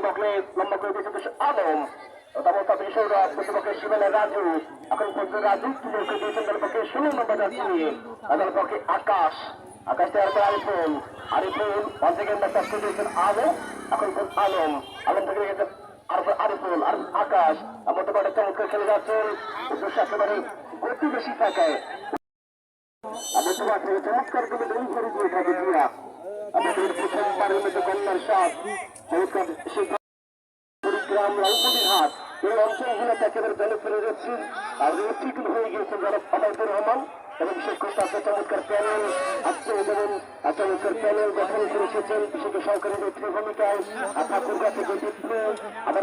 করে আলম। তারপর তাদের সৌরভ প্রতিপক্ষের সীমানা রাজু। এখন পর্যন্ত রাজু তুলে করে দিয়েছেন দলের পক্ষে ষোলো নম্বর আকাশ। আকাশ দেওয়ার পর আরিফুল। আরিফুল ওয়ান সেকেন্ড করে আলো এখন আলম। আলম থেকে গেছে আরফ- আরিফুল। আর আকাশ। একটা চমৎকার খেলে যাচ্ছেন একেবারে গতি বেশি থাকায় আমি তোমার চমৎকার করে থাকি হাট এই অঞ্চলগুলো একেবারে বেলে ফেলে যাচ্ছে আর রুটিকুল হয়ে গিয়েছে যারা আবাইদুর রহমান এবং করে তাদের চমৎকার প্যানেল আজকে যেমন চমৎকার প্যানেল গঠন করে এসেছেন বিশেষ সরকারি নেত্রীর ভূমিকায় আর ঠাকুর কাছে আবার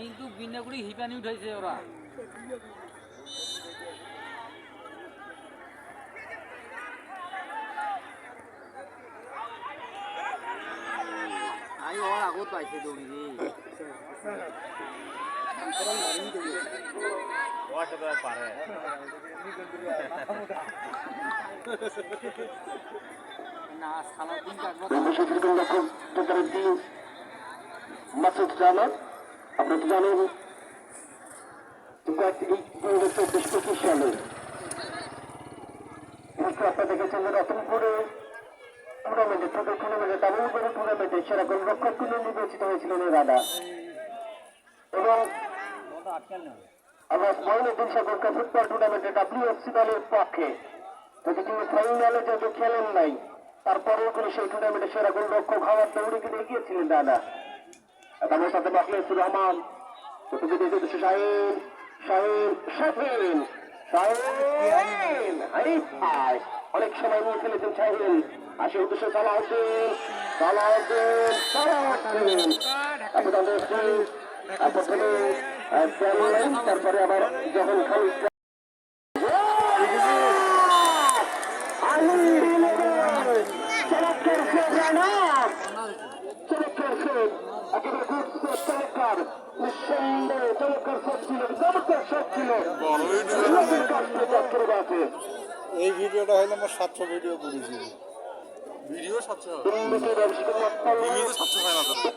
কিন্তু বিনা করে হিপানি উঠাইছে ওরা। আগত পাইছে দৌড়ি রে। না মাসুদ জামান আপনি তো জানেন চব্বিশ পঁচিশ সালে। আপনারা দেখেছেন রতনপুরে টুর্নামেন্টে ছোট টুর্নামেন্টে টুর্নামেন্টে সেরা গোলরক্ষক কিন্তু নির্বাচিত হয়েছিলেন এই রাডা এবং আমরা মহিনুদ্দিন সাগর কাপ ফুটবল টুর্নামেন্টে ডাব্লিউএফসি দলের পক্ষে। যদি তিনি ফাইনালে যেহেতু খেলেন নাই, তারপরেও তিনি সেই টুর্নামেন্টে সেরা গোলরক্ষক হওয়ার দৌড়ে কিন্তু এগিয়েছিলেন দাদা তাদের সাথে মাখলেসুর রহমান। প্রতিযোগী উদ্দেশ্যে শাহিন। আরে ভাই, অনেক সময় নিয়ে ফেলেছেন শাহিন। আসে উদ্দেশ্যে সালাউদ্দিন সালাউদ্দিন সালাউদ্দিন। তারপর তাদের তারপরে আবার যখন খালিদ। এই ভিডিওটা হইলে আমার সাতশো ভিডিও করেছি। ভিডিও সাতশো ভিডিও সাতশো হয় না আমাদের